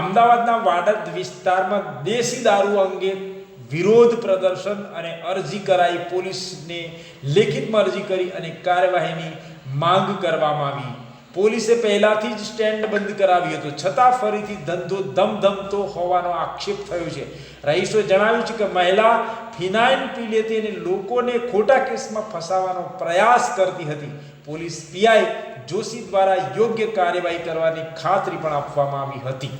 અમદાવાદના વાડદ વિસ્તારમાં દેશી દારૂ અંગે વિરોધ પ્રદર્શન અને અરજી કરાઈ પોલીસને લેખિતમાં અરજી કરી અને કાર્યવાહીની માંગ કરવામાં આવી. પોલીસે પહેલાથી જ સ્ટેન્ડ બંધ કરાવ્યું હતું. છતાં ફરીથી ધંધો ધમધમતો હોવાનો આક્ષેપ થયો છે. રહીશોએ જણાવ્યું છે કે મહિલા ફિનાઇલ પી લેતી અને લોકોને ખોટા કેસમાં ફસાવાનો પ્રયાસ કરતી હતી. પોલીસ પીઆઈ જોશી દ્વારા યોગ્ય કાર્યવાહી કરવાની ખાતરી પણ આપવામાં આવી હતી.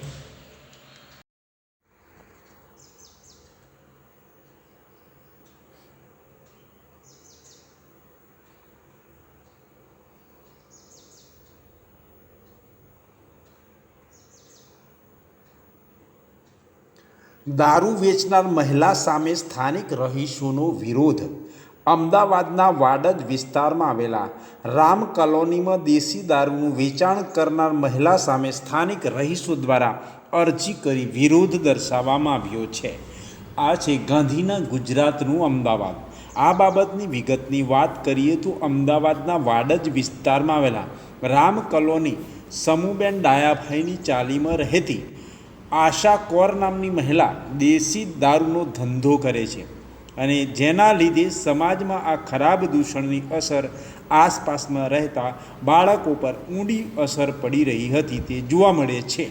દારૂ વેચનાર મહિલા સામે સ્થાનિક રહીશોનો વિરોધ. અમદાવાદના વાડજ વિસ્તારમાં આવેલા રામ કોલોનીમાં દેશી દારૂનું વેચાણ કરનાર મહિલા સામે સ્થાનિક રહીશો દ્વારા અરજી કરી વિરોધ દર્શાવવામાં આવ્યો છે. આ છે ગાંધીના ગુજરાતનું અમદાવાદ. આ બાબતની વિગતની વાત કરીએ તો અમદાવાદના વાડજ વિસ્તારમાં આવેલા રામ કોલોની સમૂહબેન ડાયાભાઈની ચાલીમાં રહેતી આશા કૌર નામની મહિલા દેશી દારૂનો ધંધો કરે છે અને જેના લીધે સમાજમાં આ ખરાબ દૂષણની અસર આસપાસમાં રહેતા બાળકો પર ઊંડી અસર પડી રહી હતી તે જોવા મળે છે.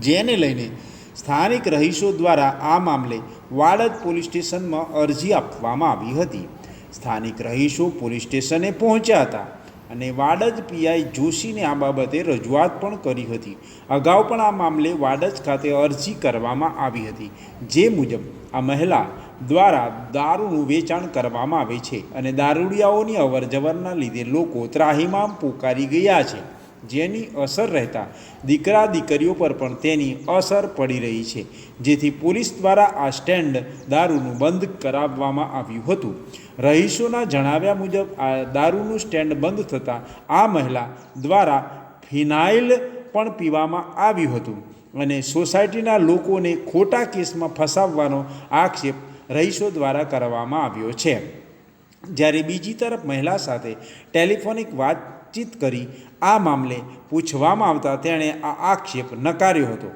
જેને લઈને સ્થાનિક રહીશો દ્વારા આ મામલે વાડજ પોલીસ સ્ટેશનમાં અરજી આપવામાં આવી હતી. સ્થાનિક રહીશો પોલીસ સ્ટેશને પહોંચ્યા હતા. અને વાડજ પીઆઈ જોશીને આ બાબતે રજૂઆત પણ કરી હતી. અગાઉ પણ આ મામલે વાડજ ખાતે અરજી કરવામાં આવી હતી. જે મુજબ આ મહિલા દ્વારા દારૂનું વેચાણ કરવામાં આવે છે અને દારૂડિયાઓની અવરજવરના લીધે લોકો ત્રાહીમામ પોકારી ગયા છે. જેની અસર રહેતા દીકરા દીકરીઓ પર પણ તેની અસર પડી રહી છે. જેથી પોલીસ દ્વારા આ સ્ટેન્ડ દારૂનું બંધ કરાવવામાં આવ્યું હતું. રહીશોના જણાવ્યા મુજબ, આ દારૂનું સ્ટેન્ડ બંધ થતાં આ મહિલા દ્વારા ફિનાઇલ પણ પીવામાં આવ્યું હતું અને સોસાયટીના લોકોને ખોટા કેસમાં ફસાવવાનો આક્ષેપ રહીશો દ્વારા કરવામાં આવ્યો છે. જ્યારે બીજી તરફ મહિલા સાથે ટેલિફોનિક વાતચીત કરી આ મામલે પૂછવામાં આવતા તેણે આ આક્ષેપ નકાર્યો હતો.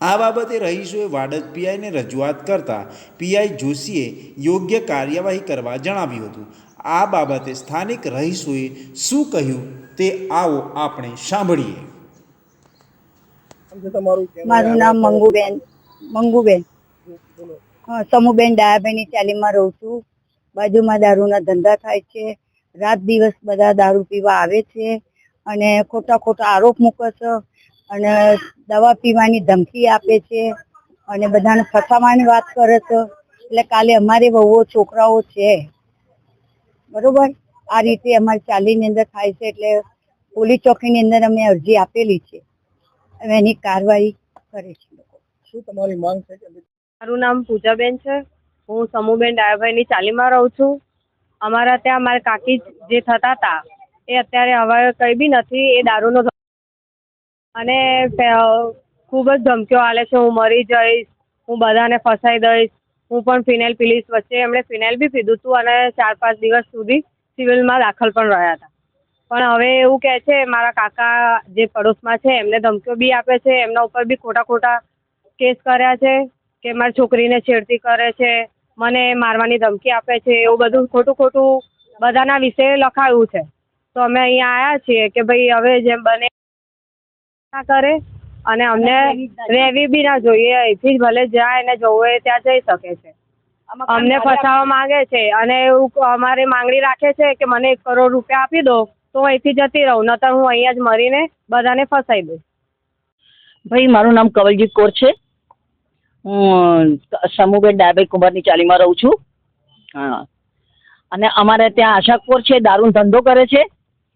આ બાબતે રહીશોએ વાડજ પીઆઈને રજૂઆત કરતાં પીઆઈ જોશીએ યોગ્ય કાર્યવાહી કરવા જણાવ્યું હતું. આ બાબતે સ્થાનિક રહીશોએ શું કહ્યું તે આવો આપણે સાંભળીએ. મારું નામ મંગુબેન. મંગુબેન. હા સમુબેન ડાયાબેનની ચાલીમાં રહું છું. બાજુમાં દારૂના ધંધા થાય છે. રાત દિવસ બધા દારૂ પીવા આવે છે અને ખોટા ખોટા આરોપ મૂકે છે અને દવા પીવાની ધમકી આપે છે અને બધાને ફસાવાની વાત કરે છે. એટલે કાલે અમારે વહુઓ છોકરાઓ છે. બરોબર? આ રીતે અમારી ચાલીની અંદર થાય છે એટલે પોલીસ ચોકીની અંદર અમે અરજી આપેલી છે. હવે એની કાર્યવાહી કરે છે શું તમારી માંગ છે? મારું નામ પૂજાબેન છે. હું સમૂહબેન ડાયાભાઈની ચાલીમાં રહું છું. અમારા ત્યાં મારા કાકી જે થતા હતા, એ અત્યારે હવે કંઈ બી નથી, એ દારૂનો અને ખૂબ જ ધમકીઓ આપે છે, હું મરી જઈશ, હું બધાને ફસાઈ દઈશ, હું પણ ફિનાઇલ પીલીશ વચ્ચે એમણે ફિનાઇલ બી પીધું હતું અને ચાર પાંચ દિવસ સુધી સિવિલમાં દાખલ પણ રહ્યા હતા. પણ હવે એવું કહે છે, મારા કાકા જે પડોશમાં છે, એમને ધમકીઓ બી આપે છે, એમના ઉપર બી ખોટા ખોટા કેસ કર્યા છે, કે મારી છોકરીને છેડતી કરે છે મને મારવાની ધમકી આપે છે એવું બધું ખોટું ખોટું બધાના વિશે લખાયું છે. તો અમે અહીંયા આવ્યા છીએ કે ભાઈ હવે જેમ બને ના કરે અને અમને રહેવી બી ના જોઈએ અહીંથી જ ભલે જાય એને જવું હોય ત્યાં જઈ શકે છે. અમને ફસાવવા માંગે છે અને એવું અમારી માંગણી રાખે છે કે મને એક કરોડ રૂપિયા આપી દો તો હું અહીંથી જતી રહું નતર હું અહીંયા જ મરીને બધાને ફસાઈ દઉં. ભાઈ મારું નામ કવલજીત કોર છે. હું સમૂહબેન ડાયાભાઈ કુંભારની ચાલીમાં રહું છું. હા. અને અમારે ત્યાં આશાકપુર છે, દારૂનો ધંધો કરે છે.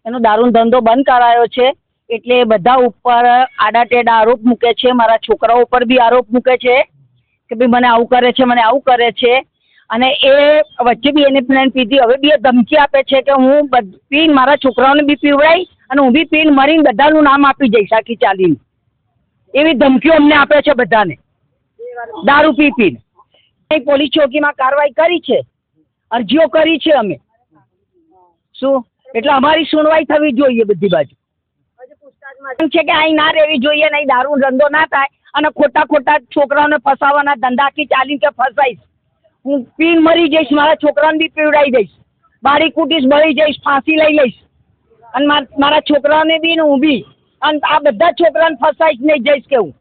એનો દારૂનો ધંધો બંધ કરાયો છે. એટલે બધા ઉપર આડાટેડા આરોપ મૂકે છે. મારા છોકરાઓ ઉપર બી આરોપ મૂકે છે કે ભાઈ મને આવું કરે છે, મને આવું કરે છે. અને એ વચ્ચે બી એને પ્લેન પીધી. હવે બી એ ધમકી આપે છે કે હું પીને મારા છોકરાઓને બી પીવડાવીશ અને હું બી પીને મરીને બધાનું નામ આપી જઈશ આખી ચાલીને. એવી ધમકીઓ અમને આપે છે બધાને. દારૂ પી પીને પોલીસ ચોકીમાં કાર્યવાહી કરી છે. અરજીઓ કરી છે અમે. શું? એટલે અમારી સુનવાઈ થવી જોઈએ બધી બાજુ. છે કે અહીં ના રહેવી જોઈએ નહીં દારૂ ધંધો ના થાય અને ખોટા ખોટા છોકરાઓને ફસાવાના ધંધાથી ચાલી કે ફસાઈશ. હું પીન મરી જઈશ, મારા છોકરાને બી પીવડાવી દઈશ. બારી કૂટીશ બળી જઈશ, ફાંસી લઈ લઈશ. અને માર- મારા છોકરાઓને બી ને હું બી. અને આ બધા છોકરાને ફસાઈશ, નહીં જઈશ કે હું.